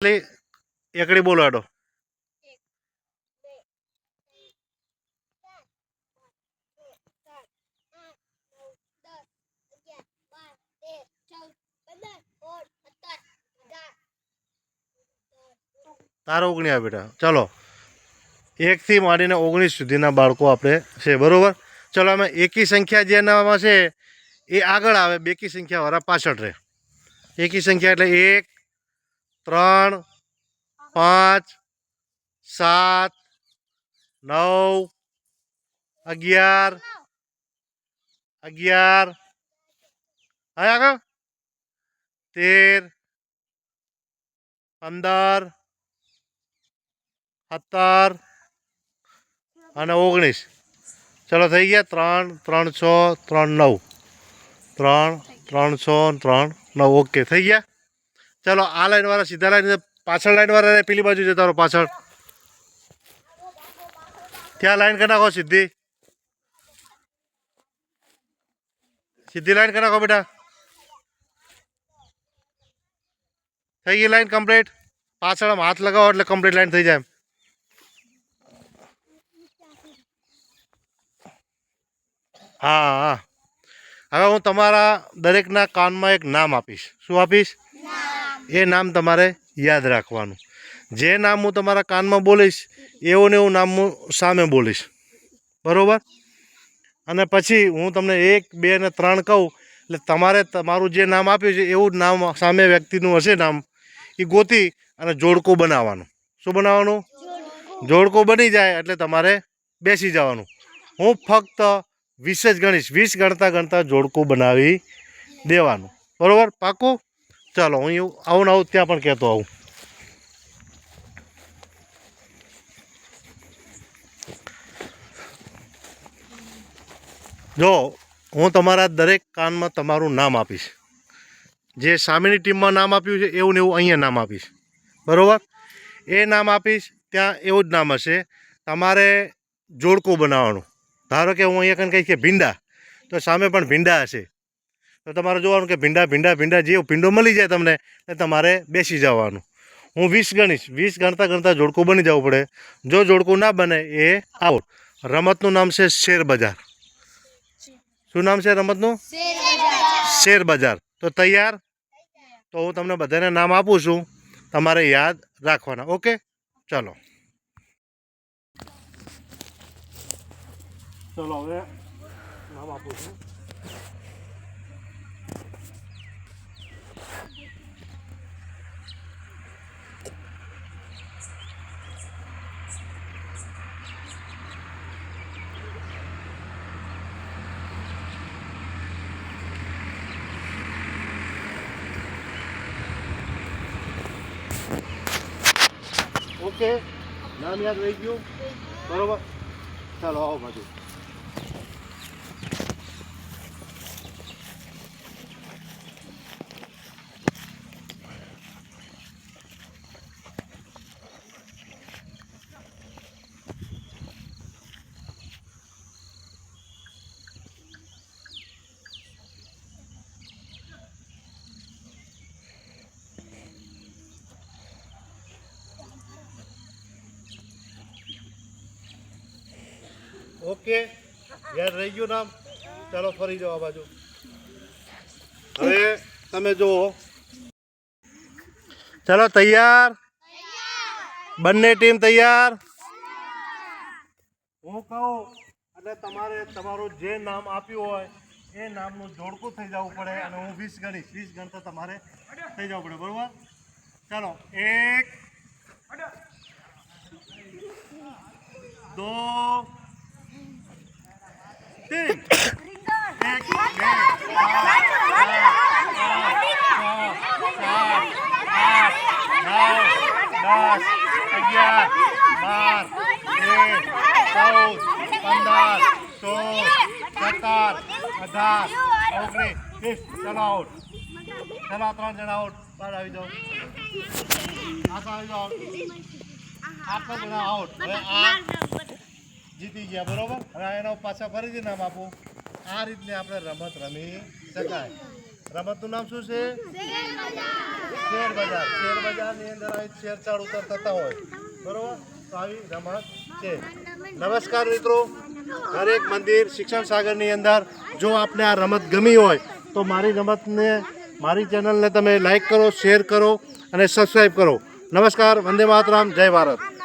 એકડી બોલાડો તારો ઓગણી આ બેટા. ચલો. એકથી માંડીને ઓગણીસ સુધીના બાળકો આપણે છે, બરોબર? ચલો અમે એકી સંખ્યા જેનામાં છે, એ આગળ આવે, બેકી સંખ્યાવાળા પાછળ રહે. એકી સંખ્યા એટલે એક ત્રણ, પાંચ, સાત, નવ, અગિયાર અગિયાર હા આગળ? તેર, પંદર, સત્તર અને ઓગણીસ. ચલો થઈ ગયા ત્રણ ત્રણ, છ, ત્રણ, નવ. ત્રણ ત્રણ, છ, ત્રણ, નવ. ઓકે, થઈ ગયા? ચલો આ લાઈન વાળા સીધા લાઈન પાછળ લાઈન વાળા પેલી બાજુ જતા રહો પાછળ. ત્યાં લાઈન કરી નાખો સીધી. સીધી લાઈન કરી નાખો બેટા. થઈ ગઈ લાઈન કમ્પ્લીટ. પાછળ હાથ લગાવો એટલે કમ્પ્લીટ લાઈન થઈ જાય હા હા. હવે હું તમારા દરેકના કાનમાં એક નામ આપીશ. શું આપીશ? એ નામ તમારે યાદ રાખવાનું. જે નામ હું તમારા કાનમાં બોલીશ એવું ને એવું નામ હું સામે બોલીશ. બરાબર? અને પછી હું તમને એક, બે ને ત્રણ કહું, એટલે તમારે તમારું જે નામ આપ્યું છે, એવું નામ સામે વ્યક્તિનું હશે નામ. એ ગોતી અને જોડકો બનાવવાનું. શું બનાવવાનું? જોડકો બની જાય એટલે તમારે બેસી જવાનું. હું ફક્ત વીસ જ ગણીશ. વીસ ગણતા ગણતા જોડકું બનાવી દેવાનું. બરાબર? પાકું? ચાલો, હું આવું ને આવું ત્યાં પણ કહેતો આવું. જો, હું તમારા દરેક કાનમાં તમારું નામ આપીશ. જે સામેની ટીમમાં નામ આપ્યું છે, એવું ને એવું અહીંયા નામ આપીશ. બરાબર? એ નામ આપીશ, ત્યાં એવું જ નામ હશે. તમારે જોડકું બનાવવાનું. ધારો કે હું અહીંયા કને કહીશ કે ભીંડા, તો સામે પણ ભીંડા હશે. તો તમારે જોવાનું કે ભીંડા ભીંડા ભીંડા જે ભીંડો મળી જાય તમને એ તમારે બેસી જવાનું. હું વીસ ગણીશ. વીસ ગણતા ગણતા જોડકું બની જવું પડે. જો જોડકું ના બને એ આઉટ રમતનું નામ છે શેર બજાર. શું નામ છે રમતનું? શેર બજાર. તો તૈયાર? તો હું તમને બધાને નામ આપું છું. તમારે યાદ રાખવાના. ઓકે? ચલો. ચલો, હવે નામ આપું છું. ઓકે. નામ યાદ રહી ગયું. બરોબર. ચાલો આવો બાજુ. ઓકે. યાદ રહી ગયું નામ? ચાલો ફરી જાઓ આ બાજુ. હવે તમે જુઓ. ચાલો તૈયાર? બંને ટીમ તૈયાર? હું કહું એટલે તમારે તમારું જે નામ આપ્યું હોય એ નામનું જોડકું થઈ જવું પડે અને હું વીસ ગણીશ. વીસ ગણતા તમારે થઈ જવું પડે બરોબર? ચાલો એક દો तीन एक બે, ત્રણ, ચાર, પાંચ, છ, સાત, આઠ, નવ, દસ, અગિયાર, બાર, તેર, ચૌદ, પંદર, સોળ, સત્તર, અઢાર, ઓગણીસ, વીસ. ચલો આઉટ ચલો આ ત્રણ જણા આઉટ બહાર આવી જાઓ આ તો આવી જાઓ આટલા જણા આઉટ હવે આ જીતી ગયા, બરોબર? હવે એના પાછા ફરીથી નામ આપું. આ રીતને આપણે રમત રમી શકાય. રમતનું નામ શું છે? શેર બજાર. શેર બજારની અંદર આવી શેર ઉતર થતા હોય. બરોબર? તો આવી રમત છે. નમસ્કાર મિત્રો. દરેક મંદિર શિક્ષણ સાગરની અંદર જો આપને આ રમત ગમી હોય, તો મારી રમતને, મારી ચેનલને તમે લાઈક કરો શેર કરો અને સબસ્ક્રાઈબ કરો. નમસ્કાર. વંદે માતરામ. જય ભારત.